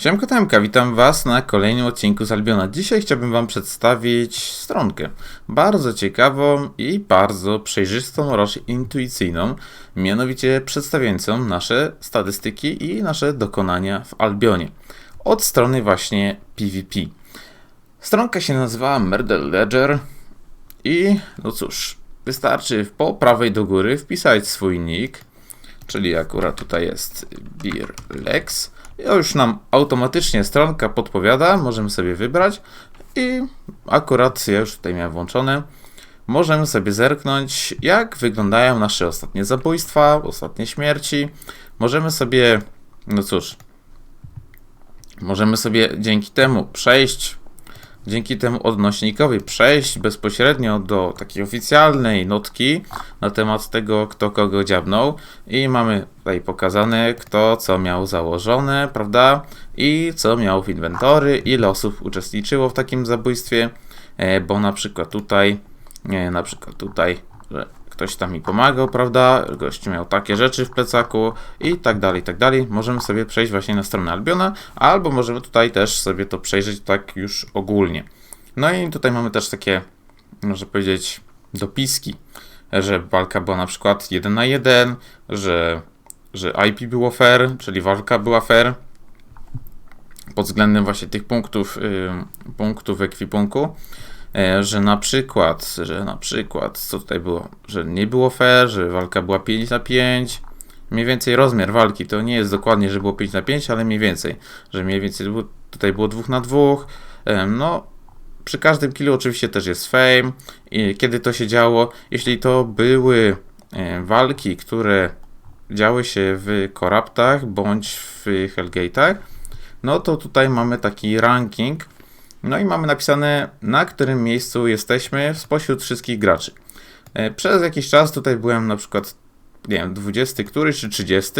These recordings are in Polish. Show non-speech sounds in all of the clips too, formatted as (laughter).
Siemka Temka, witam Was na kolejnym odcinku z Albiona. Dzisiaj chciałbym Wam przedstawić stronkę bardzo ciekawą i bardzo przejrzystą oraz intuicyjną, mianowicie przedstawiającą nasze statystyki i nasze dokonania w Albionie od strony właśnie PvP. Stronka się nazywa Murder Ledger i no cóż, wystarczy po prawej do góry wpisać swój nick, czyli akurat tutaj jest Beer Lex. Już nam automatycznie stronka podpowiada, możemy sobie wybrać i akurat ja już tutaj miałem włączone. Możemy sobie zerknąć, jak wyglądają nasze ostatnie zabójstwa, ostatnie śmierci. Możemy sobie, no cóż, możemy sobie dzięki temu przejść dzięki temu odnośnikowi przejść bezpośrednio do takiej oficjalnej notki na temat tego, kto kogo dziabnął i mamy tutaj pokazane, kto co miał założone, prawda? I co miał w inwentory, ile osób uczestniczyło w takim zabójstwie, e, bo na przykład tutaj, nie, na przykład tutaj, że ktoś tam mi pomagał, prawda? Gość miał takie rzeczy w plecaku i tak dalej, i tak dalej. Możemy sobie przejść właśnie na stronę Albiona, albo możemy tutaj też sobie to przejrzeć tak już ogólnie. No i tutaj mamy też takie, można powiedzieć, dopiski, że walka była na przykład 1 na 1, że, że IP było fair, czyli walka była fair pod względem właśnie tych punktów, yy, punktów ekwipunku. E, że na przykład, że na przykład, co tutaj było, że nie było fair, że walka była 5 na 5, mniej więcej rozmiar walki, to nie jest dokładnie, że było 5 na 5, ale mniej więcej, że mniej więcej tutaj było 2 na 2, no przy każdym killu oczywiście też jest fame, kiedy to się działo, jeśli to były e, walki, które działy się w Corruptach bądź w Hellgate'ach, no to tutaj mamy taki ranking, no i mamy napisane, na którym miejscu jesteśmy spośród wszystkich graczy. E, przez jakiś czas tutaj byłem na przykład, nie wiem, 20 któryś czy 30,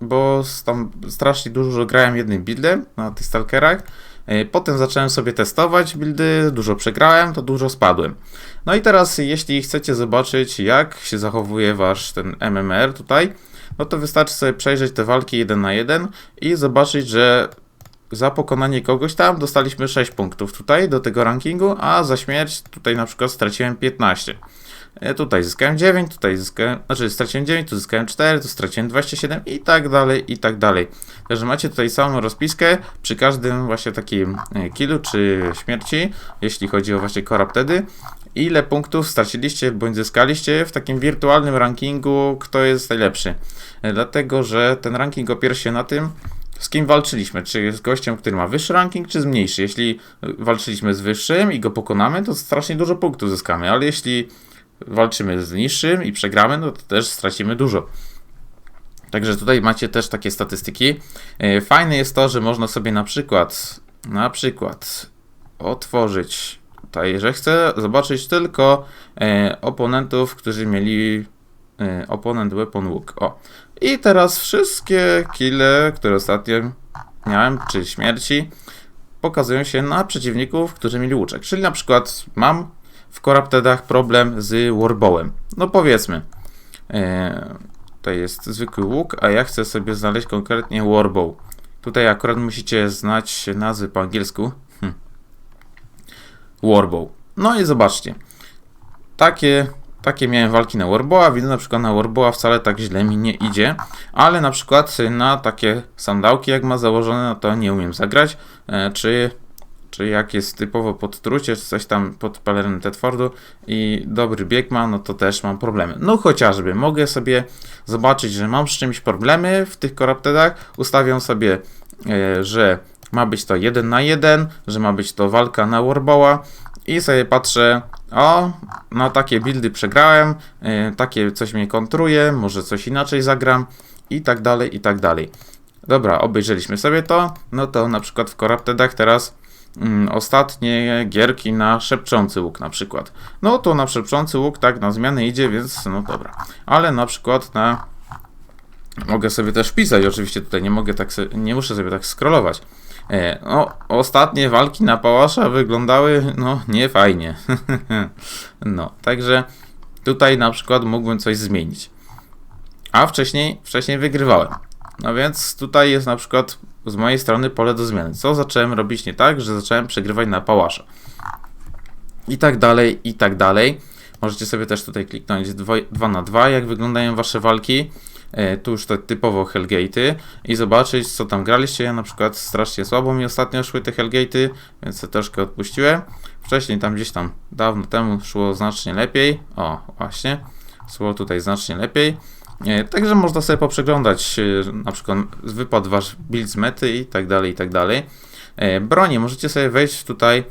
bo tam strasznie dużo grałem jednym buildem na tych stalkerach. E, potem zacząłem sobie testować buildy, dużo przegrałem, to dużo spadłem. No i teraz, jeśli chcecie zobaczyć, jak się zachowuje wasz ten MMR tutaj, no to wystarczy sobie przejrzeć te walki 1 na 1 i zobaczyć, że za pokonanie kogoś tam dostaliśmy 6 punktów tutaj do tego rankingu, a za śmierć tutaj na przykład straciłem 15. E, tutaj zyskałem 9, tutaj zyskałem, znaczy straciłem 9, tu zyskałem 4, tu straciłem 27 i tak dalej, i tak dalej. Także macie tutaj samą rozpiskę przy każdym właśnie takim e, killu czy śmierci, jeśli chodzi o właśnie wtedy, ile punktów straciliście bądź zyskaliście w takim wirtualnym rankingu, kto jest najlepszy. E, dlatego, że ten ranking opiera się na tym, z kim walczyliśmy? Czy z gościem, który ma wyższy ranking, czy z mniejszy? Jeśli walczyliśmy z wyższym i go pokonamy, to strasznie dużo punktów zyskamy, ale jeśli walczymy z niższym i przegramy, no to też stracimy dużo. Także tutaj macie też takie statystyki. E, fajne jest to, że można sobie na przykład, na przykład otworzyć tutaj, że chcę zobaczyć tylko e, oponentów, którzy mieli e, oponent weapon hook. O. I teraz wszystkie kile, które ostatnio miałem, czy śmierci, pokazują się na przeciwników, którzy mieli łuczek. Czyli na przykład mam w Corruptedach problem z Warbowem. No powiedzmy, e, to jest zwykły łuk, a ja chcę sobie znaleźć konkretnie Warbow. Tutaj akurat musicie znać nazwy po angielsku. Hm. Warbow. No i zobaczcie. Takie, takie miałem walki na Warbowa. Widzę na przykład na Warbowa wcale tak źle mi nie idzie, ale na przykład na takie sandałki jak ma założone, no to nie umiem zagrać. E, czy czy jak jest typowo pod trucie, czy coś tam pod pelerynę Tedfordu i dobry bieg ma, no to też mam problemy. No chociażby, mogę sobie zobaczyć, że mam z czymś problemy w tych koraptedach, ustawiam sobie, e, że ma być to 1 na 1, że ma być to walka na Warboła i sobie patrzę, o, no takie buildy przegrałem, e, takie coś mnie kontruje, może coś inaczej zagram i tak dalej, i tak dalej. Dobra, obejrzeliśmy sobie to, no to na przykład w Corruptedach teraz mm, ostatnie gierki na szepczący łuk na przykład. No to na szepczący łuk tak na zmianę idzie, więc no dobra. Ale na przykład na mogę sobie też wpisać, oczywiście tutaj nie mogę tak, nie muszę sobie tak scrollować. E, no, ostatnie walki na pałasza wyglądały, no, nie fajnie. (laughs) no, także tutaj na przykład mógłbym coś zmienić. A wcześniej, wcześniej wygrywałem. No więc tutaj jest na przykład z mojej strony pole do zmiany. Co zacząłem robić nie tak, że zacząłem przegrywać na pałasza. I tak dalej, i tak dalej. Możecie sobie też tutaj kliknąć 2 na 2, jak wyglądają wasze walki. E, tu już to typowo Hellgate'y i zobaczyć co tam graliście. Ja na przykład strasznie słabo mi ostatnio szły te Hellgate'y, więc to troszkę odpuściłem. Wcześniej tam gdzieś tam dawno temu szło znacznie lepiej. O, właśnie. Szło tutaj znacznie lepiej. E, Także można sobie poprzeglądać e, na przykład wypad wasz build z mety i tak dalej, i tak dalej. Broni, możecie sobie wejść tutaj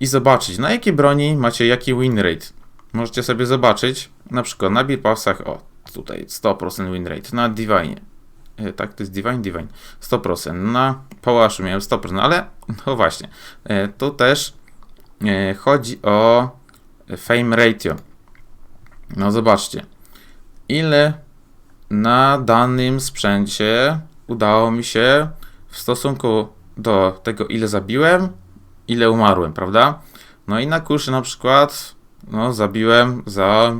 i zobaczyć na jakiej broni macie jaki win rate. Możecie sobie zobaczyć, na przykład na Beer Passach, o tutaj 100% win rate, na Divine, e, tak to jest Divine, Divine, 100%, na Pałaszu miałem 100%, ale no właśnie, e, tu też e, chodzi o fame ratio. No zobaczcie, ile na danym sprzęcie udało mi się w stosunku do tego, ile zabiłem, ile umarłem, prawda? No i na kuszy na przykład, no zabiłem za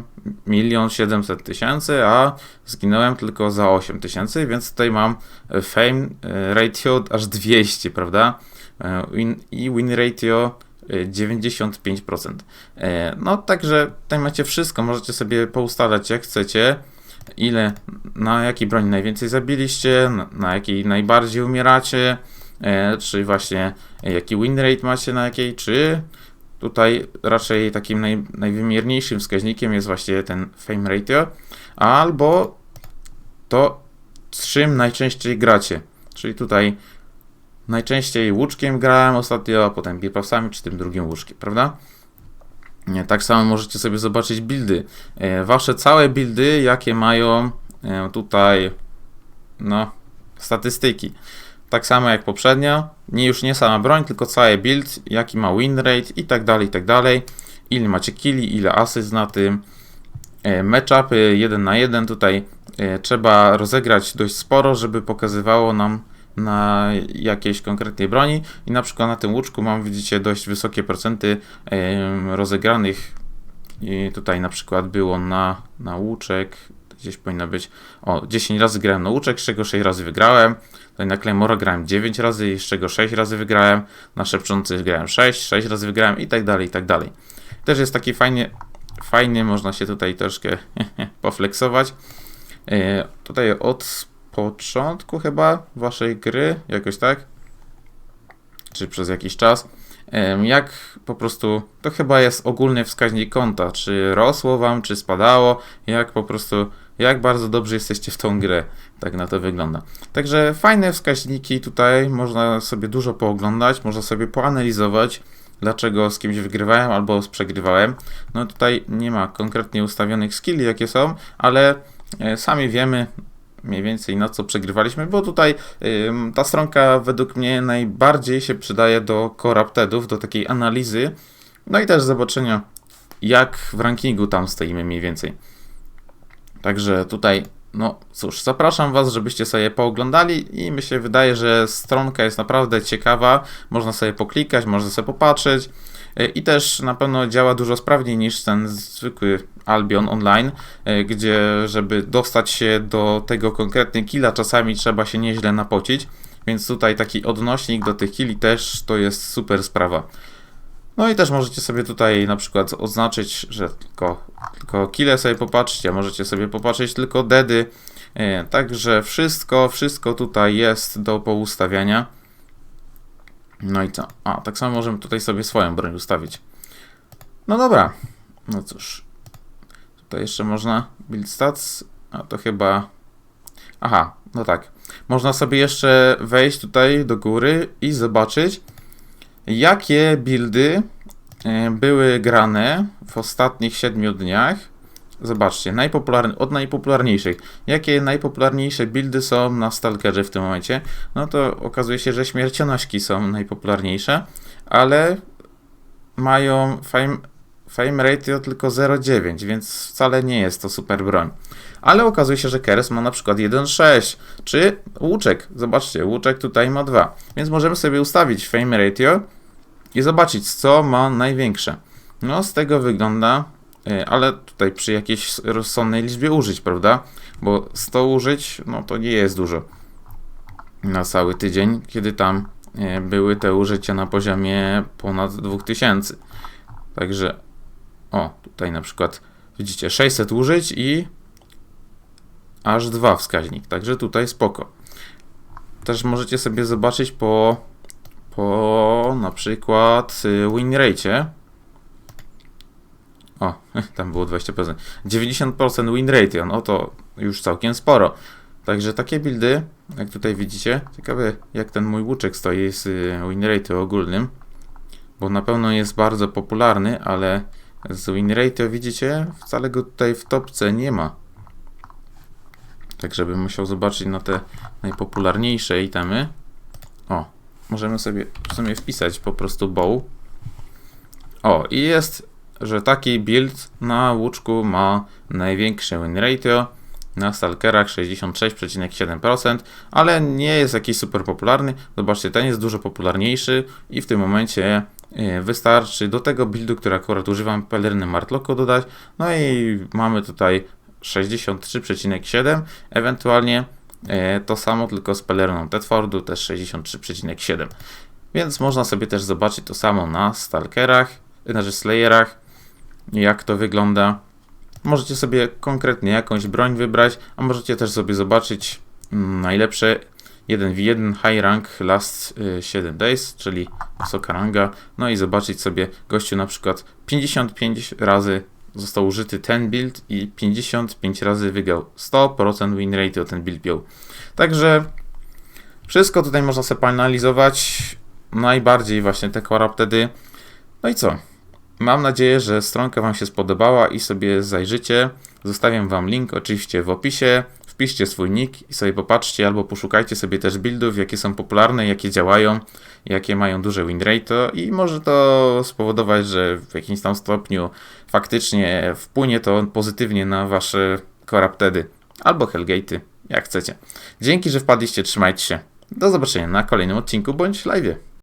milion siedemset tysięcy, a zginąłem tylko za 8 tysięcy, więc tutaj mam fame e, ratio aż 200, prawda? E, I win ratio e, 95%. E, No także tutaj macie wszystko, możecie sobie poustalać jak chcecie, ile, na jakiej broni najwięcej zabiliście, na, na jakiej najbardziej umieracie, czy właśnie jaki win rate macie na jakiej, czy tutaj raczej takim naj, najwymierniejszym wskaźnikiem jest właśnie ten fame ratio, albo to z czym najczęściej gracie. Czyli tutaj najczęściej łuczkiem grałem ostatnio, a potem bipasami czy tym drugim łuczkiem, prawda? Tak samo możecie sobie zobaczyć buildy. E, Wasze całe buildy, jakie mają e, tutaj no, statystyki. Tak samo jak poprzednio. Nie już nie sama broń, tylko cały build, jaki ma win rate i tak dalej, i tak dalej. Ile macie killi, ile asyst na tym. E, Matchupy 1 na 1 tutaj e, trzeba rozegrać dość sporo, żeby pokazywało nam na jakiejś konkretnej broni i na przykład na tym łuczku mam widzicie dość wysokie procenty rozegranych i tutaj na przykład było na, na łuczek gdzieś powinno być o 10 razy grałem na łuczek, z czego 6 razy wygrałem tutaj na Claymora grałem 9 razy, z czego 6 razy wygrałem na szepczący grałem 6, 6 razy wygrałem i tak dalej, i tak dalej. Też jest taki fajnie fajny, można się tutaj troszkę (laughs) poflexować e, tutaj od początku chyba waszej gry, jakoś tak, czy przez jakiś czas, em, jak po prostu, to chyba jest ogólny wskaźnik konta, czy rosło wam, czy spadało, jak po prostu, jak bardzo dobrze jesteście w tą grę, tak na to wygląda. Także fajne wskaźniki tutaj, można sobie dużo pooglądać, można sobie poanalizować, dlaczego z kimś wygrywałem albo przegrywałem. No tutaj nie ma konkretnie ustawionych skilli, jakie są, ale e, sami wiemy, mniej więcej na co przegrywaliśmy, bo tutaj ta stronka według mnie najbardziej się przydaje do corruptedów, do takiej analizy, no i też zobaczenia jak w rankingu tam stoimy mniej więcej. Także tutaj, no cóż, zapraszam Was, żebyście sobie pooglądali i mi się wydaje, że stronka jest naprawdę ciekawa, można sobie poklikać, można sobie popatrzeć. Y, i też na pewno działa dużo sprawniej niż ten zwykły Albion Online, y, gdzie żeby dostać się do tego konkretnego killa czasami trzeba się nieźle napocić, więc tutaj taki odnośnik do tych killi też to jest super sprawa. No i też możecie sobie tutaj na przykład oznaczyć, że tylko, tylko kile sobie popatrzcie, możecie sobie popatrzeć tylko deady. E, Także wszystko, wszystko tutaj jest do poustawiania. No i co? A, tak samo możemy tutaj sobie swoją broń ustawić. No dobra. No cóż. Tutaj jeszcze można build stats, a to chyba... Aha, no tak. Można sobie jeszcze wejść tutaj do góry i zobaczyć, jakie buildy e, były grane w ostatnich 7 dniach. Zobaczcie, od najpopularniejszych. Jakie najpopularniejsze buildy są na Stalkerze w tym momencie? No to okazuje się, że śmiercionośki są najpopularniejsze, ale mają fame, fame ratio tylko 0,9, więc wcale nie jest to super broń. Ale okazuje się, że Keres ma na przykład 1,6, czy Łuczek. Zobaczcie, Łuczek tutaj ma 2. Więc możemy sobie ustawić fame ratio i zobaczyć, co ma największe. No, z tego wygląda, y, ale tutaj przy jakiejś rozsądnej liczbie użyć, prawda? Bo 100 użyć, no to nie jest dużo. na cały tydzień, kiedy tam e, były te użycia na poziomie ponad 2000. Także, o, tutaj na przykład widzicie 600 użyć i aż dwa wskaźnik, także tutaj spoko. Też możecie sobie zobaczyć po, po na przykład y, win rate. O, (laughs) tam było 20%. 90% win rate, no to już całkiem sporo. Także takie buildy, jak tutaj widzicie, ciekawe jak ten mój łuczek stoi z y, win rate ogólnym, bo na pewno jest bardzo popularny, ale z win rate widzicie, wcale go tutaj w topce nie ma. Tak, żebym musiał zobaczyć na te najpopularniejsze itemy. O, możemy sobie w sumie wpisać po prostu bow. O, i jest, że taki build na łuczku ma największy win ratio. Na stalkerach 66,7%, ale nie jest jakiś super popularny. Zobaczcie, ten jest dużo popularniejszy i w tym momencie e, wystarczy do tego buildu, który akurat używam, pelerny Martloko dodać. No i mamy tutaj 63,7, ewentualnie e, to samo tylko z pelerną Tedfordu też 63,7. Więc można sobie też zobaczyć to samo na Stalkerach, znaczy Slayerach, jak to wygląda. Możecie sobie konkretnie jakąś broń wybrać, a możecie też sobie zobaczyć mm, najlepsze 1v1 high rank last 7 days, czyli wysoka ranga, no i zobaczyć sobie gościu na przykład 55 razy został użyty ten build i 55 razy wygrał 100% win rate ten build miał. Także wszystko tutaj można sobie panalizować, najbardziej właśnie te wtedy. No i co? Mam nadzieję, że stronka Wam się spodobała i sobie zajrzycie. Zostawiam Wam link oczywiście w opisie. Wpiszcie swój nick i sobie popatrzcie albo poszukajcie sobie też buildów, jakie są popularne, jakie działają, jakie mają duże win rate i może to spowodować, że w jakimś tam stopniu faktycznie wpłynie to pozytywnie na Wasze Corruptedy albo Hellgate'y, jak chcecie. Dzięki, że wpadliście, trzymajcie się. Do zobaczenia na kolejnym odcinku bądź live.